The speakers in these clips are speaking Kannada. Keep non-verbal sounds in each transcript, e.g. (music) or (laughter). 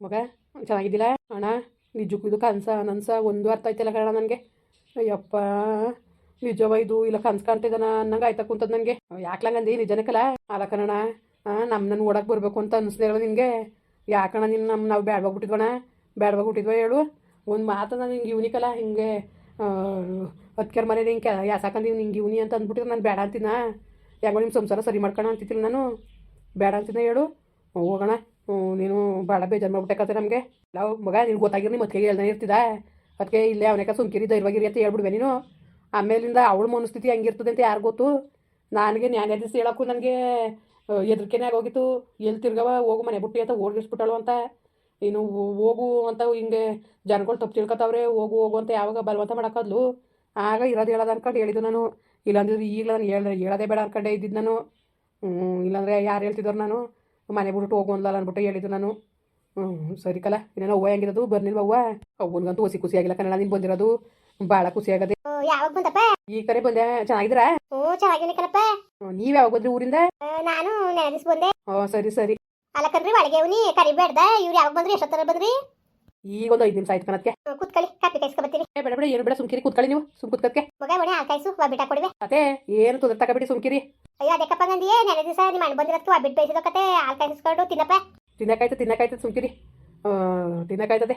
ಮಗ ಚೆನ್ನಾಗಿದ್ದಿಲ್ಲ ಅಣ್ಣ, ನಿಜಕ್ಕೂ ಇದು ಕನಸ, ನನ್ಸ ಒಂದು ಅರ್ಥ ಆಯ್ತಿಲ್ಲ ಕಣ ನನಗೆ. ಅಯ್ಯಪ್ಪ ನಿಜವ ಇದು ಇಲ್ಲ ಕನ್ಸು ಕಾಣ್ತಿದ್ದಾನ ಅನ್ನಂಗೆ ಆಯ್ತ ಕುಂತದ ನನಗೆ. ಯಾಕ್ಲಂಗಂದಿ ನಿಜನಕ್ಕಲ್ಲ ಅಲ್ಲ ಕಣಣ ನಮ್ಮ ನನ್ನ ಓಡಕ್ಕೆ ಬರಬೇಕು ಅಂತ ಅನಿಸ್ದಿರಲ್ಲ ನಿನಗೆ. ಯಾಕಣ್ಣ ನಿನ್ನ ನಮ್ಮ ನಾವು ಬ್ಯಾಡ್ಬೋಗ್ಬಿಟ್ಟಿದ್ವಣ್ಣ ಬ್ಯಾಡ್ಬೋಗ್ಬಿಟ್ಟಿದ್ವ ಹೇಳು? ಒಂದು ಮಾತನ್ನ ನಿಂಗೆ ಇವ್ನಿಕಲ್ಲ ಹಿಂಗೆ ಅದಕ್ಕೆರ್ ಮನೆ ನಿಂಗೆ ಯಾಸಾಕಂದು ನಿಂಗೆ ಇವ್ನಿ ಅಂತ ಅಂದ್ಬಿಟ್ಟಿದ್ರೆ ನಾನು ಬೇಡ ಅಂತೀನ ಯಾಕೋ ನಿಮ್ಮ ಸಂಸಾರ ಸರಿ ಮಾಡ್ಕೊಣ ಅಂತಿದ್ದಿಲ್ಲ ನಾನು. ಬೇಡ ಅಂತಿದ್ದೆ ಹೇಳು? ಹೋಗೋಣ. ನೀನು ಭಾಳ ಬೇಜಾರು ಮಾಡ್ಬಿಟ್ಟೆ ನಮಗೆ. ನಾವು ಮಗ ನೀನು ಗೊತ್ತಾಗಿರಲಿ ಮತ್ತೆ ಹೇಳ್ದೇ ಇರ್ತಿದ್ದ ಅದಕ್ಕೆ ಇಲ್ಲೇ ಅವನಕ ಸುಮ್ಕಿರಿ, ಧೈರ್ಯವಾಗಿರಿ ಅಂತ ಹೇಳ್ಬಿಡ್ವೆ ನೀನು. ಆಮೇಲಿಂದ ಅವಳು ಮನಸ್ಥಿತಿ ಹೆಂಗಿರ್ತದೆ ಅಂತ ಯಾರು ಗೊತ್ತು? ನನಗೆ ನ್ಯಾಯಾಧೀಶ ಹೇಳೋಕ್ಕೂ ನನಗೆ ಎದ್ರಿಕೆನೇ ಆಗೋಗಿತ್ತು. ಎಲ್ಲಿ ತಿರ್ಗವ ಹೋಗು ಮನೆ ಬುಟ್ಟಿ ಅಂತ ಓಡಿಸ್ಬಿಟ್ಟಳು ಅಂತ. ನೀನು ಹೋಗು ಅಂತ ಹಿಂಗೆ ಜನಗಳು ತಪ್ಪು ತಿಳ್ಕೊತಾವ್ರೆ ಹೋಗು ಹೋಗು ಅಂತ ಯಾವಾಗ ಬಲವಂತ ಮಾಡೋಕ್ಕದ್ಲು. ಆಗ ಇರೋದು ಹೇಳೋದು ಅನ್ಕೊಂಡು ಹೇಳಿದ್ದು ನಾನು. ಇಲ್ಲಾಂದ್ರೆ ಈಗ ನಾನು ಹೇಳ ಹೇಳೋದೇ ಬೇಡ ಅನ್ಕೊಂಡೆ ಇದ್ದಿದ್ದು ನಾನು. ಇಲ್ಲಾಂದರೆ ಯಾರು ಹೇಳ್ತಿದ್ರು ನಾನು? ಮನೆ ಬಿಟ್ಟು ಹೋಗು ಅಂದಲ್ಲ ಅಂದ್ಬಿಟ್ಟು ಹೇಳಿದ್ದು ನಾನು. ಹ್ಞೂ ಸರಿ ಕಲ ಇನ್ನೇನು ಅವ್ವ ಹೆಂಗಿರೋದು? ಬರ್ನಿಲ್ವ ಅವ್ವ? ಅವ್ವನ್ಗಂತೂ ಹೊಸಿ ಖುಷಿ ಆಗಿಲ್ಲ ಕನ್ನಡ ನೀನು ಬಂದಿರೋದು. ಭಾಳ ಖುಷಿ ಆಗದೆ. ಓ, ಯಾವಾಗ ಬಂದಪ್ಪ? ಈ ಕಡೆ ಬಂದೆ ಚೆನ್ನಾಗಿದ್ದೀರಾ? ಓ ಚೆನ್ನಾಗಿನಿ ಕಣಪ್ಪ. ನೀವ್ ಯಾವಾಗ ಬಂದ್ರಿ ಊರಿಂದ? ನಾನು ಬಂದೆ. ಹ್ಞೂ ಸರಿ ಸರಿ. ಅಲ್ಲ ಕಣ್ರಿ ಒಳಗೆ ಅವ್ನಿ ಕರಿಬೇಡ್ದ. ಇವ್ರು ಯಾವಾಗ ಬಂದ್ರಿ ಎಷ್ಟೊತ್ತರ ಬಂದ್ರಿ? ಈಗ ಒಂದು ಐದು ನಿಮಿಷ ಆಯ್ತು ಕಣಕ್ಕೆ ಕುತ್ಕಳಿ ಕಾಫಿ ಕಾಪಿ ಕಾಯಿಸ್ಕೊಬತ್ತೀನಿ ಏ ಬೇಡ ಬೇಡ ಏನು ಬೇಡ ಸುಮ್ಕಿರಿ ಕುತ್ಕಳಿ ನೀವು ಸುಮ್ ಕುತ್ಕಕ್ಕೆ ಮಗ ಮನೆ ಆ ಕಾಯಿಸು ಬಿಟ್ಟ ಕೊಡುವೆ. ಅದೇ ಏನು ತೊಂದರೆ ತಗೋಬಿಡಿ ಸುಮ್ಕಿರಿ. ಅಯ್ಯೋ ಅದಕ್ಕಪ್ಪ ಗಂದಿಯೇ ನೆನೆ ದಿವಸ ನಿಮ್ಮ ಅಣ್ಣ ಬಂದಿರೋದಕ್ಕೆ ಬಿಟ್ಟು ಬೇಯಿಸಿದ ಕತೆ ಹಾಲು ಕಾಯಿಸ್ಕೊಂಡು ತಿನ್ನಪ್ಪ. ತಿನ್ನಕಾಯ್ತು ತಿನ್ನಕಾಯ್ತು ಸುಮ್ಕಿರಿ. ತಿನ್ನಕಾಯ್ತದೆ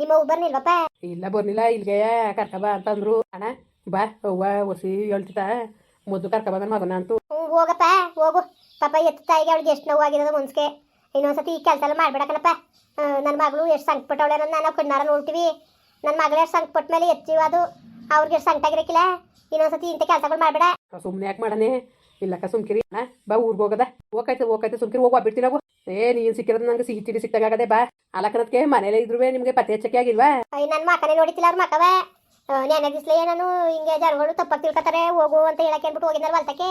ನಿಮ್ಮ ಅವ್ವ ಬರ್ನಿಲ್ವಪ್ಪ ಇಲ್ಲ ಬರ್ನಿಲ್ಲ ಇಲ್ಲಿಗೆ ಕರ್ಕಬ ಅಂತಂದ್ರು. ಅಣ್ಣ ಬಾ ಅವ್ವ ಒಸಿ ಹೇಳ್ತಿತ್ತ ಮೊದಲು ಕರ್ಕಬ ನನ್ನ ಮಗನ ಅಂತೂ. ಹೋಗಪ್ಪ ಹೋಗು. ಪಾಪ ಎತ್ತ ತಾಯಿಗೆ ಅವಳಿಗೆ ಎಷ್ಟು ನೋವಾಗಿರೋದು ಮುನ್ಸ್ಕೆ ಇನ್ನೊಂದ್ಸತಿ ಈ ಕೆಲಸ ಎಲ್ಲ ಮಾಡ್ಬೇಡಕನಪ್ಪ ನನ್ನ ಮಗಳು ಎಷ್ಟು ಸಂಕಟಪಟ್ಟವಳೆ ಅನ್ನೋದು ನಾವು ಕಣ್ಣಾರ ನೋಡ್ತೀವಿ. ನನ್ನ ಮಗಳು ಎಷ್ಟು ಸಂಕಟಪಟ್ಟ ಮೇಲೆ ಎತ್ತೀವ ಅದು ಅವ್ರಿಗೆ ಎಷ್ಟು ಸಂಕಟಾಗಿರಕ್ಕಿಲ್ಲ ಇನ್ನೊಂದ್ಸತಿ ಇಂಥ ಕೆಲಸಗಳು ಮಾಡಬೇಡ. ಸುಮ್ಮನೆ ಯಾಕೆ ಮಾಡನೆ ಇಲ್ಲಕ್ಕ ಸುಮ್ಕಿರಿ. ಅಣ್ಣ ಬಾ ಊರಿಗೆ ಹೋಗದ. ಹೋಗಾಯ್ತು ಹೋಗಾಯ್ತು ಸುಮ್ಕಿರಿ ಹೋಗಿ ಬಿಡ್ತೀನಿ ನಾವು ಏ ನೀನು ಸಿಕ್ಕಿರೋದು ನಂಗೆ ಸಿಹಿ ತಿಳಿ ಸಿಕ್ತಾಗದೆ ಬಾ. ಅಲಕ್ಕನದಕ್ಕೆ ಮನೇಲೆ ಇದ್ರು ನಿಮಗೆ ಪತ್ತೆ ಹಚ್ಚಕ್ಕೆ ಆಗಿಲ್ವಾ? ಅಯ್ಯ ನನ್ನ ಮಕ್ಕನೇ ನೋಡಿತಿಲ್ಲ ಅವ್ರ ಮಕ್ಕವ ನೆನೆ ದಿಸ್ಲೇ ನಾನು ಹಿಂಗೆ ಜನಗಳು ತಪ್ಪಾಗಿ ತಿಳ್ಕೊತಾರೆ ಹೋಗು ಅಂತ ಹೇಳಕ್ಕೆ ಅಂದ್ಬಿಟ್ಟು ಹೋಗಿದ್ದಾರೆ ಹೊಲ್ತಕ್ಕೆ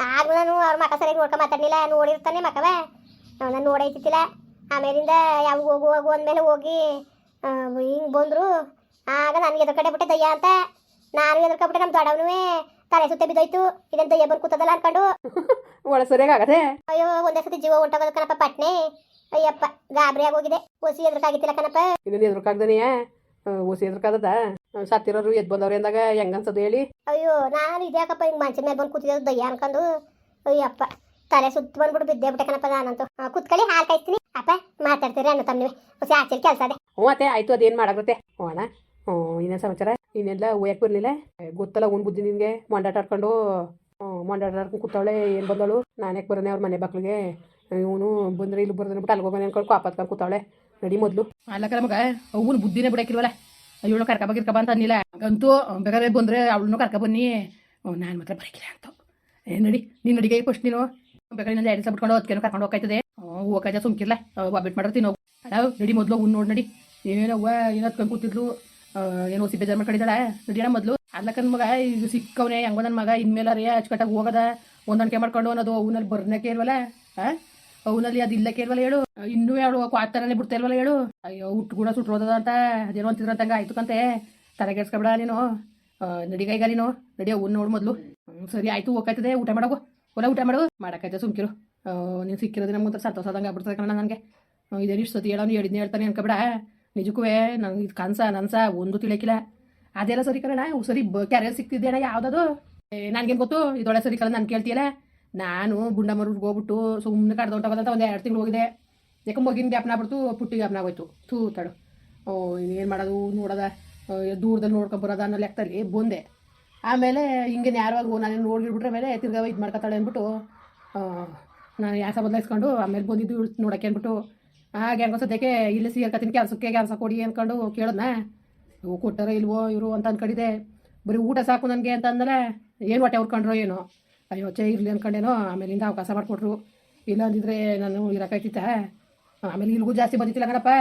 ಆಗ ನಾನು ಅವ್ರ ಮಕ್ಕ ಸರಿಯಾಗಿ ನೋಡ್ಕೊ ಮಾತಾಡಲಿಲ್ಲ ನೋಡಿರ್ತಾನೆ ಮಕ್ಕವ ನಾನು ನೋಡೈತಿಲ್ಲ ಆಮೇಲಿಂದ ಯಾವ ಹೋಗು ಹೋಗು ಅಂದಮೇಲೆ ಹೋಗಿ ಹಿಂಗೆ ಬಂದರು. ಆಗ ನನಗೆ ಎದುರು ಕಡೆ ಬಿಟ್ಟೆ ದಯ್ಯ ಅಂತ. ನಾನು ಎದುರ್ಕೊಬಿಟ್ಟೆ ನಮ್ಮ ದೊಡ್ಡವನು ತಲೆ ಸುತ್ತೆ ಬಿದ್ದೋಯ್ತು. ಇದನ್ನ ದಯ್ಯ ಬಂದು ಕೂತದಲ್ಲ ಅನ್ಕೊಂಡು. (laughs) ಒಳ ಅಯ್ಯೋ ಒಂದೇ ಸತಿ ಜೀವ ಹೊಂಟೋಗೋದು ಕಣಪ್ಪ ಪಟ್ನೆ. ಅಯ್ಯಪ್ಪ ಗಾಬರಿ ಆಗೋಗಿದೆ ಒಸಿ ಎದುರ್ಕಾಗಿತ್ತಿಲ್ಲ ಕಣಪ್ಪ. ಇನ್ನೇನು ಎದ್ರಕ್ಕಾಗ್ದನೆಯಾ ಓಸಿ ಎದ್ರಕ್ಕಾಗದ ಸತ್ತಿರೋರು ಎದ್ ಬಂದವ್ರೆ ಅಂದಾಗ ಹೆಂಗನ್ಸದು ಹೇಳಿ? ಅಯ್ಯೋ ನಾನು ಇದ್ಯಾಕಪ್ಪ ಹಿಂಗೆ ಮಂಚದ ಮೇಲೆ ಬಂದು ಕೂತಿದ್ದು ದಯ್ಯ ಅನ್ಕೊಂಡು ಅಯ್ಯಪ್ಪ ತಲೆ ಸುತ್ತ ಬಂದ್ಬಿಟ್ಟು ಬಿದ್ದೇ ಬಿಟ್ಟೆ ಕಣಪ್ಪ ನಾನಂತೂ ಕುತ್ಕೊಳ್ಳಿ ಹಾಲು ಕಾಯ್ತೀನಿ ಅಪ್ಪ ಮಾತಾಡ್ತೀರಿ ಅನ್ನೋ ತಮ್ಮನಿವೆ ಹೊಸ ಆಚೆ ಕೆಲಸ ಅದೇ ಹ್ಞೂ ಅತ್ತೆ ಆಯ್ತು ಅದೇನು ಮಾಡಾಗುತ್ತೆ ಹ್ಞೂ ಅಣ್ಣ. ಹ್ಞೂ ಇನ್ನೇನು ಸಮಾಚಾರ? ಇನ್ನೆಲ್ಲ ಓಯಕ್ಕೆ ಬರಲಿಲ್ಲ. ಗೊತ್ತಲ್ಲ ಉನ್ ಬುದ್ಧಿ ನಿನಗೆ. ಮೊಂಡಾಟ ಆಡ್ಕೊಂಡು ಹ್ಞೂ ಮೊಂಡಾಟ ಆಡ್ಕೊಂಡು ಕೂತಾವಳೆ ಏನು ಬಂದಳು ನಾನು ಯಾಕೆ ಬರೋನೆ ಅವ್ರ ಮನೆ ಮಕ್ಳಿಗೆ ಇವನು ಬಂದ್ರೆ ಇಲ್ಲಿ ಬರ್ದು ಬಿಟ್ಟು ಅಲ್ಗೋಗ ಅನ್ಕೊಂಡು ಕಾಪಾತ್ಕೊಂಡು ಕೂತಾವಳೆ. ನಡಿ ಮೊದಲು. ಅಲ್ಲ ಮಗ ಅವನು ಬುದ್ಧಿನೇ ಬಿಡಕ್ಕಿಲ್ವಲ್ಲ ಇವಳು ಕರ್ಕ ಬಗಿರ್ಕಬ ಅಂತ ಅನ್ನಿಲ್ಲ. ಅಂತೂ ಬೇಕಾದ್ರೆ ಬಂದರೆ ಅವಳನ್ನು ಕರ್ಕ ಬನ್ನಿ. ನಾನು ಮಾತ್ರ ಬರಕಿಲ್ಲ ಅಂತ. ಏ ನಡಿ ನೀನು ನಡಿಗೆ ಫಸ್ಟ್ ನೀನು. ಬೇಕಾದ್ರೆ ಎರಡು ಬಿಟ್ಕೊಂಡು ಅದಕ್ಕೇನು ಕರ್ಕೊಂಡು ಹೋಗ್ತದೆ ಹೋಗಕ್ಕೆ ಸುಮ್ಕಿರ್ಲ. ಒಬ್ಬಿಟ್ಟು ಮಾಡಿರ್ತೀನಿ ಹೋಗು ಅಡ ನಡಿ ಮೊದಲು ಉನ್ ನೋಡಿ ನಡಿ. ಏನವ್ವ ಏನು ಹತ್ಕೊಂಡು ಕೂತಿದ್ಲು? ಏನೋ ಹೊಸಿ ಬೇಜಾರು ಮಾಡ್ಕೊಂಡಿದ್ದಾಳೆ? ನಡಿಯಣ ಮೊದಲು. ಅದ್ಲಕ್ಕನ ಮಗ ಈಗ ಸಿಕ್ಕವನೇ, ಹೆಂಗೋ ನನ್ನ ಮಗ. ಇನ್ಮೇಲೆ ರೀ ಅಚ್ಚುಕಟ್ಟಾಗಿ ಹೋಗದ. ಹೊಂದಾಣಿಕೆ ಮಾಡ್ಕೊಂಡು ಅನ್ನೋದು ಅವನಲ್ಲಿ ಬರ್ನಕ್ಕೆ ಇಲ್ವಲ್ಲ? ಹಾಂ? ಅವನಲ್ಲಿ ಅದು ಇಲ್ಲಕ್ಕೆ ಹೇಳು? ಇನ್ನೂ ಹೇಳು ಕ್ವಾತರನೇ ಬಿಡ್ತಾ ಇಲ್ವಲ್ಲ ಹೇಳು? ಅಯ್ಯೋ ಹುಟ್ಟು ಕೂಡ ಸುಟ್ಟೋದದ ಅಂತ. ಅದೇನೋ ಅಂತಿದ್ರಂತಂಗ ಆಯ್ತು ಕಂತೆ. ತಲೆಗೆಡ್ಸ್ಕೊಬೇಡ ನೀನು. ನಡಿಗೈಗ ನೀನು. ನಡಿಯೋ ಅವ್ನು ನೋಡು ಮೊದಲು. ಸರಿ, ಆಯ್ತು ಹೋಗ್ತದೆ ಊಟ ಮಾಡೋಗು ಹೊಲ ಊಟ ಮಾಡು ಮಾಡೋಕ್ಕಾಯ್ತಾ ಸುಮ್ಕಿರು ನೀನು ಸಿಕ್ಕಿರೋದು ನಮ್ಗೆ ಸಂತೋಷ ಆದಂಗೆ ಆಗ್ಬಿಡ್ತದೆ ಕಣ ನನಗೆ ಇದೇನು ಇಷ್ಟು ಸತಿ ಹೇಳೋನು ಹೇಳಿದ್ನೇ ಹೇಳ್ತಾನೆ ಅನ್ಕೊಬೇಡ ನಿಜಕ್ಕೂ ನಂಗೆ ಇದು ಕನ್ಸ ನನ್ಸ ಒಂದು ತಿಳಿಯಕ್ಕಿಲ್ಲ ಅದೆಲ್ಲ ಸರಿ ಕಣ ಸರಿ ಕ್ಯಾರಿಯರ್ ಕ್ಯಾರಿಯರ್ ಅಣ್ಣ ಯಾವ್ದದು ನನಗೇನು ಗೊತ್ತು ಇದೊಳೆ ಸರಿ ಕಲ ನಾನು ಕೇಳ್ತೀಯಲ್ಲ ನಾನು ಗುಂಡಮರೂರ್ಗೆ ಹೋಗ್ಬಿಟ್ಟು ಸುಮ್ಮನೆ ಕಡ್ದು ಹೊಂಟೋಗೋದಂತ ಒಂದು ಎರಡು ತಿಂಗಳು ಹೋಗಿದೆ ಯಾಕೆ ಮಗಿನ ಗ್ಯಾಪ್ನ ಆಗ್ಬಿಡ್ತು ಪುಟ್ಟಿ ಗ್ಯಾಪ್ನ ಆಗೋಯ್ತು ಥೂ ತಡು ಓ ಇನ್ನೇನು ಮಾಡೋದು ನೋಡೋದ ದೂರದಲ್ಲಿ ನೋಡ್ಕೊಂಬರೋದ ಅನ್ನೋ ಲೆಕ್ಕದಲ್ಲಿ ಬಂದೆ ಆಮೇಲೆ ಹಿಂಗೆ ಯಾರವಾಗ ನಾನು ನೋಡಿಬಿಟ್ರೆ ಮೇಲೆ ತಿರ್ಗಾ ಇದು ಮಾಡ್ಕೊತಾಳೆ ಅಂದ್ಬಿಟ್ಟು ನಾನು ಯಾಸ ಬದಲಾಯಿಸ್ಕೊಂಡು ಆಮೇಲೆ ಬಂದಿದ್ದು ನೋಡೋಕೆ ಅಂದ್ಬಿಟ್ಟು ಹಾಗೆ ಹೆಂಗೋ ಸದ್ಯಕ್ಕೆ ಇಲ್ಲಿ ಸೇರ್ಕತ್ತೀನಿ ಕೆಲಸಕ್ಕೆ, ಕೆಲಸ ಕೊಡಿ ಅಂದ್ಕೊಂಡು ಕೇಳೋದ್ನ. ಇವು ಕೊಟ್ಟಾರೋ ಇಲ್ವೋ ಇವರು ಅಂತ ಅಂದ್ಕೊಂಡಿದ್ದೆ ಬರೀ ಊಟ ಸಾಕು ನನಗೆ ಅಂತ ಅಂದರೆ ಏನು ಹೊಟ್ಟೆ ಕಂಡ್ರೋ ಏನೋ. ಅಯ್ಯೋ ಚೇ ಇರಲಿ ಅಂದ್ಕೊಂಡೇನೋ ಆಮೇಲಿಂದ ಅವಕಾಶ ಮಾಡಿಕೊಟ್ರು. ಇಲ್ಲ ಅಂದಿದ್ರೆ ನಾನು ಇರೋಕೈತಿತ್ತ ಆಮೇಲೆ ಇಲ್ಗೂ ಜಾಸ್ತಿ ಬಂದಿತ್ತಿಲ್ಲ ಕಣಪ್ಪ.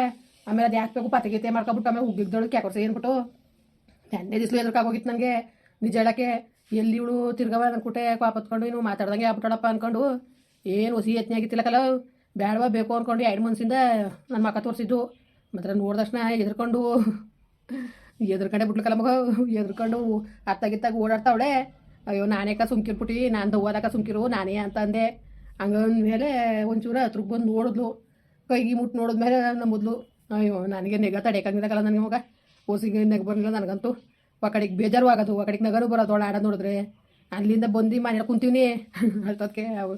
ಆಮೇಲೆ ಅದು ಯಾಕೆ ಬೇಕು ಪತ್ರಿಕೆ ಮಾಡ್ಕೊಬಿಟ್ಟು ಆಮೇಲೆ ಉಗ್ಗಿದ್ದಳು ಕ್ಯಾಕೊರ್ಸ ಏನ್ಬಿಟ್ಟು. ಎಣ್ಣೆ ದಿಸ್ಲು ಎದುರ್ಕಾಗೋಗಿತ್ತು ನನಗೆ. ನಿಜ ಹೇಳಕ್ಕೆ ಎಲ್ಲಿ ಇವಳು ತಿರ್ಗವ ನನ್ನ ಕುಟೆ ಕಾಪತ್ಕೊಂಡು ಇನ್ನು ಮಾತಾಡ್ದಂಗೆ ಆಗ್ಬಿಟ್ಟಳಪ್ಪ ಅನ್ಕೊಂಡು, ಏನು ಹೊಸಿ ಯತ್ನೆ ಆಗಿತ್ತಿಲ್ಲ ಕಲ. ಬೇಡವಾ ಬೇಕು ಅಂದ್ಕೊಂಡು ಎರಡು ಮನ್ಸಿಂದ ನನ್ನ ಮಕ್ಕ ತೋರಿಸಿದ್ದು. ಮಾತ್ರ ನೋಡಿದ ತಕ್ಷಣ ಎದ್ರಕೊಂಡು ಎದ್ರಕಂಡೆ ಬಿಟ್ಲಕಲ್ಲ ಮಗ. ಎದ್ರಕೊಂಡು ಅತ್ತಾಗಿತ್ತಾಗ ಓಡಾಡ್ತಾವಳೆ. ಅಯ್ಯೋ ನಾನೇಕ ಸುಮ್ಕಿರ್ಬಿಟ್ಟು ನಾನು ದವ್ವಾದಕ ಸುಮ್ಕಿರು, ನಾನೇ ಅಂತ ಅಂದೆ. ಹಂಗಂದ್ಮೇಲೆ ಒಂಚೂರು ಹತ್ರಕ್ಕೆ ಬಂದು ನೋಡಿದ್ಲು. ಕೈಗೆ ಮುಟ್ಟು ನೋಡಿದ್ಮೇಲೆ ಮೊದಲು ಅಯ್ಯೋ, ನನಗೆ ನೆಗ ತಡೆಯೋಕ್ಕಾಗಿದ್ದಕ್ಕಲ್ಲ ನನಗೆ ಮಗ. ಓಸಿಗೆ ನೆಗ ಬರಲಿಲ್ಲ ನನಗಂತೂ. ಕಡೆಗೆ ಬೇಜಾರು ಆಗೋದು ಆ ಕಡೆಗೆ ನಗರು ಬರೋದು ಅವಳು ಆಡೋದು ನೋಡಿದ್ರೆ. ಅಲ್ಲಿಂದ ಬಂದು ಮನೇಲಿ ಕುಂತೀವಿ (laughs) ಅಷ್ಟೊತ್ತಿಗೆ ಅವ್ರು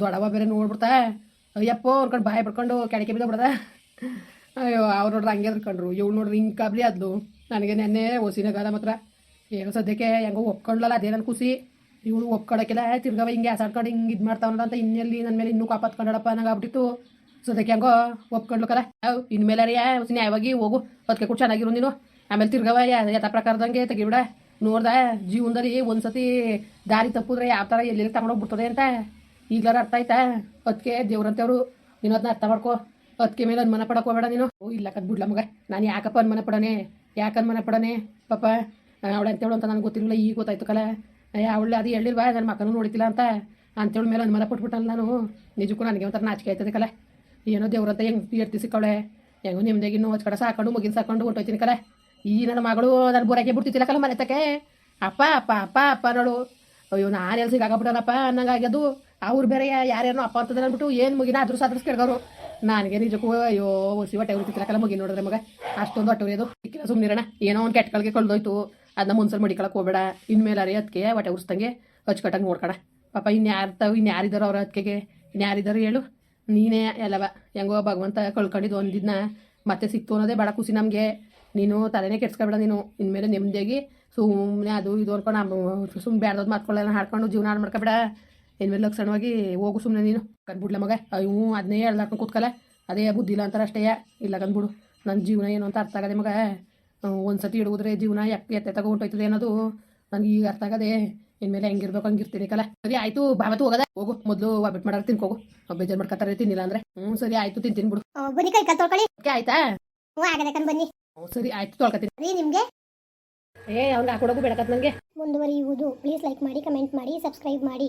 ದೊಡ್ಡವ ಬೇರೆ ನೋಡ್ಬಿಡ್ತಾ, ಅಯ್ಯಪ್ಪ ಅವ್ರ ಕಡೆ ಬಾಯಿ ಬಿಡ್ಕೊಂಡು ಕೆಳಗೆ ಬಿದ್ದ ಬಿಡದ. (laughs) ಅಯ್ಯೋ, ಅವ್ರು ನೋಡ್ರಿ ಹಂಗೆ ಅದ್ಕೊಂಡ್ರು ಇವಳು ನೋಡ್ರಿ ಹಿಂಗೆ ಕಾಬ್ಲಿ ಅದ್ಲು ನನಗೆ ನೆನ್ನೆ ಓಸಿನಾಗದ ಮಾತ್ರ. ಏನು ಸದ್ಯಕ್ಕೆ ಹೆಂಗೋ ಒಪ್ಕೊಂಡ್ಲಲ್ಲ ಅದೇ ನನ್ನ ಖುಷಿ ಇವಳು ಒಪ್ಕೊಳಕ್ಕೆಲ್ಲ ತಿರ್ಗವ ಹಿಂಗೆ ಆಸಾಡ್ಕೊಂಡು ಹಿಂಗೆ ಇದು ಮಾಡ್ತಾವಲ್ಲ ಅಂತ ಇನ್ನೆಲ್ಲಿ ನನ್ನ ಮೇಲೆ ಇನ್ನೂ ಕಾಪಾತ್ಕೊಂಡಳಪ್ಪ, ನಂಗೆ ಆಗ್ಬಿಟ್ಟಿತ್ತು. ಸದ್ಯಕ್ಕೆ ಹೆಂಗೋ ಒಪ್ಕೊಂಡ್ಲಕ್ಕಲ್ಲ ಇನ್ಮೇಲೆ ರೀ ನ್ಯಾಯವಾಗಿ ಹೋಗು. ಅದಕ್ಕೆ ಕೂಡ ಚೆನ್ನಾಗಿರು ನೀನು. ಆಮೇಲೆ ತಿರ್ಗವ, ಯಾ- ಯಥ ಪ್ರಕಾರದಂಗೆ ತೆಗಿಬಿಡ. ನೋಡ್ದ, ಜೀವನದಲ್ಲಿ ಒಂದ್ಸತಿ ದಾರಿ ತಪ್ಪಿದ್ರೆ ಯಾವ ಥರ ಎಲ್ಲೆಲ್ಲಿ ತಗೊಂಡೋಗ್ಬಿಡ್ತದೆ ಅಂತ. ಈಗಲಾರ ಅರ್ಥ ಆಯ್ತಾ? ಅದಕ್ಕೆ ದೇವ್ರಂತವ್ರು, ನೀನು ಅದನ್ನ ಅರ್ಥ ಮಾಡ್ಕೋ. ಅದಕ್ಕೆ ಮೇಲೆ ಅನುಮಾನ ಪಡಕ್ ಹೋಗ್ಬೇಡ ನೀನು. ಓ, ಇಲ್ಲ ಬಿಡ್ಲ ಮಗ. ನಾನು ಯಾಕಪ್ಪ ಅನುಮಾನ ಪಡನೆ? ಯಾಕೆ ಅನುಮಾನ ಪಡನೆ? ಪಾಪ ಅವಳು ಅಂತೇಳು ಅಂತ ನನಗೆ ಗೊತ್ತಿರಲಿಲ್ಲ, ಈಗ ಗೊತ್ತಾಯ್ತು ಕಲ. ಅವಳು ಅದು ಹೇಳಿಲ್ವಾ, ನನ್ನ ಮಕ್ಕಳು ನೋಡ್ತಿಲ್ಲ ಅಂತ. ಅಂತೇಳಿ ಮೇಲೆ ಅನುಮಾನ ಪಟ್ಬಿಟ್ಟಲ್ಲ ನಾನು. ನಿಜಕ್ಕೂ ನನಗೆ ಒಂಥರ ನಾಚಿಕೆ ಆಯ್ತದೆ ಕಲ. ಏನೋ ದೇವ್ರಂತ ಹೆಂಗೆ ಇರ್ತಿ ಸಿಕ್ಕವಳೆ. ಹೆಂಗೋ ನಿಮ್ದಾಗಿ ಇನ್ನೂ ಕಡೆ ಸಾಕೊಂಡು, ಮುಗಿನ ಸಾಕೊಂಡು ಹೊಂಟೋಯ್ತೀನಿ ಕಲ. ಈ ನನ್ನ ಮಗಳು ನನ್ನ ಬುರಾಕೆ ಬಿಡ್ತಿತ್ತಿಲ್ಲ ಕಲ ಮನೆ ತಕ್ಕೆ ಅಪ್ಪ ಅಪ್ಪ ಅಪ್ಪ ಅಪ್ಪ ನೋಡು ಅಯ್ಯೋ, ನಾನು ಎಲ್ಲಿ ಸಿಗಾಕಬಿಟ್ಟನಪ್ಪ ಅನ್ನಂಗಾಗ್ಯದು ಅವ್ರು ಬೇರೆ ಯಾರ್ಯಾರೋ ಅಪ್ಪ ಅಂತದ ಅಂದ್ಬಿಟ್ಟು ಏನು ಮುಗಿನ ಅದ್ರ ಸಾಧ್ರ ಕೇಳ್ಗವ್ರು ನನಗೆ ನಿಜಕ್ಕೂ, ಅಯ್ಯೋ ಒಸಿ ಹೊಟ್ಟೆ ಉರಿತಿಲ್ಲ ಮುಗಿ ನೋಡಿದ್ರೆ ಮಗ. ಅಷ್ಟೊಂದು ಹೊಟ್ಟೆ ಸಿಕ್ಕಿಲ್ಲ ಸುಮ್ಮನಿರೋಣ ಏನೋ ಒಂದು ಕೆಟ್ಟಗಳಿಗೆ ಕಳ್ದೋಯ್ತು. ಅದನ್ನ ಮುನ್ಸಲ್ ಮಡಿಕೊಳಕ್ಕೆ ಹೋಗ್ಬೇಡ. ಇನ್ಮೇಲೆ ಅರಿ ಅದಕ್ಕೆ ಹೊಟ್ಟೆ ಉರಿಸ್ದಂಗೆ ಕಟ್ಟಂಗೆ ನೋಡ್ಕಣ. ಪಾಪ ಇನ್ಯಾರ್ತಾವ ಇನ್ಯಾರಿದ್ದಾರೋ ಅವ್ರ ಅದಕ್ಕೆ ಇನ್ಯಾರಿದ್ದಾರೋ ಹೇಳು. ನೀನೇ ಎಲ್ಲವ. ಹೆಂಗೋ ಭಗವಂತ ಕಳ್ಕೊಂಡಿದ್ದು ಒಂದಿದ್ನ. ಮತ್ತೆ ಸಿಕ್ತು ಅನ್ನೋದೇ ಬೇಡ ಖುಷಿ ನಮಗೆ. ನೀನು ತಲೆನೇ ಕೆಡ್ಸ್ಕೊಬೇಡ ನೀನು. ಇನ್ಮೇಲೆ ನೆಮ್ಮದಿಯಾಗಿ ಸುಮ್ಮನೆ ಅದು ಇದು ಅನ್ಕೊಂಡು ಸುಮ್ಮನೆ ಬ್ಯಾಡ್ದೋದು ಮಾತ್ಕೊಳ್ಳೋಣ ಹಾಡ್ಕೊಂಡು ಜೀವನ ಹಾಳು ಮಾಡ್ಕೊಬೇಡ. ಇನ್ಮೇಲೆ ಲಕ್ಷಣವಾಗಿ ಹೋಗು ಸುಮ್ಮನೆ ನೀನು. ಕಂದ್ಬಿಡ್ಲ ಮಗ. ಅಯ್ಯೂ ಅದನ್ನೇ ಹೇಳ್ದಾಕೊಂಡು ಕೂತ್ಕಲ್ಲ ಅದೇ ಬುದ್ಧಿ ಇಲ್ಲ ಅಂತಾರೆ ಅಷ್ಟೇ. ಇಲ್ಲ ಕಂದ್ಬಿಡು ನನ್ನ ಜೀವನ ಏನು ಅಂತ ಅರ್ಥ ಆಗದೆ ಮಗ. ಒಂದು ಸತಿ ಜೀವನ ಯಾಕೆ ಎತ್ತೆ ತಗೋ ಹೊಂಟೋಯ್ತದೆ ಅನ್ನೋದು ನನಗೆ ಈಗ ಅರ್ಥ ಆಗದೆ. ಇನ್ಮೇಲೆ ಹೆಂಗಿರ್ಬೇಕು ಹಂಗಿರ್ತೀನಿ ಕಲ. ಸರಿ ಆಯ್ತು. ಬಾವತ್ತು ಹೋಗದ? ಹೋಗು. ಮೊದಲು ಒಬ್ಬಟ್ಟು ಮಾಡಾರ ತಿನ್ಕೋಗು ಬೇಜಾರು ಮಾಡ್ಕೊತಾರೆ ತಿನ್ನಿಲ್ಲ ಅಂದ್ರೆ. ಹ್ಞೂ ಸರಿ ಆಯ್ತು. ತಿಂತೀನಿ ಬಿಡು. ಬನ್ನಿ ಕೈ ಓಕೆ ಆಯ್ತಾ? ಹ್ಞೂ ಆಗದೆ ಬನ್ನಿ. ಸರಿ ಆಯ್ತು ತೊಳ್ಕತ್ತೀನಿ. ರೀ ನಿಮಗೆ? ಏ ಅವ್ನಿಗೆ ಹಾಕೊಡೋಕು ಬೇಡಕತ್ ನನಗೆ ಮುಂದುವರಿಯುವುದು. ಪ್ಲೀಸ್ ಲೈಕ್ ಮಾಡಿ ಕಮೆಂಟ್ ಮಾಡಿ ಸಬ್ಸ್ಕ್ರೈಬ್ ಮಾಡಿ.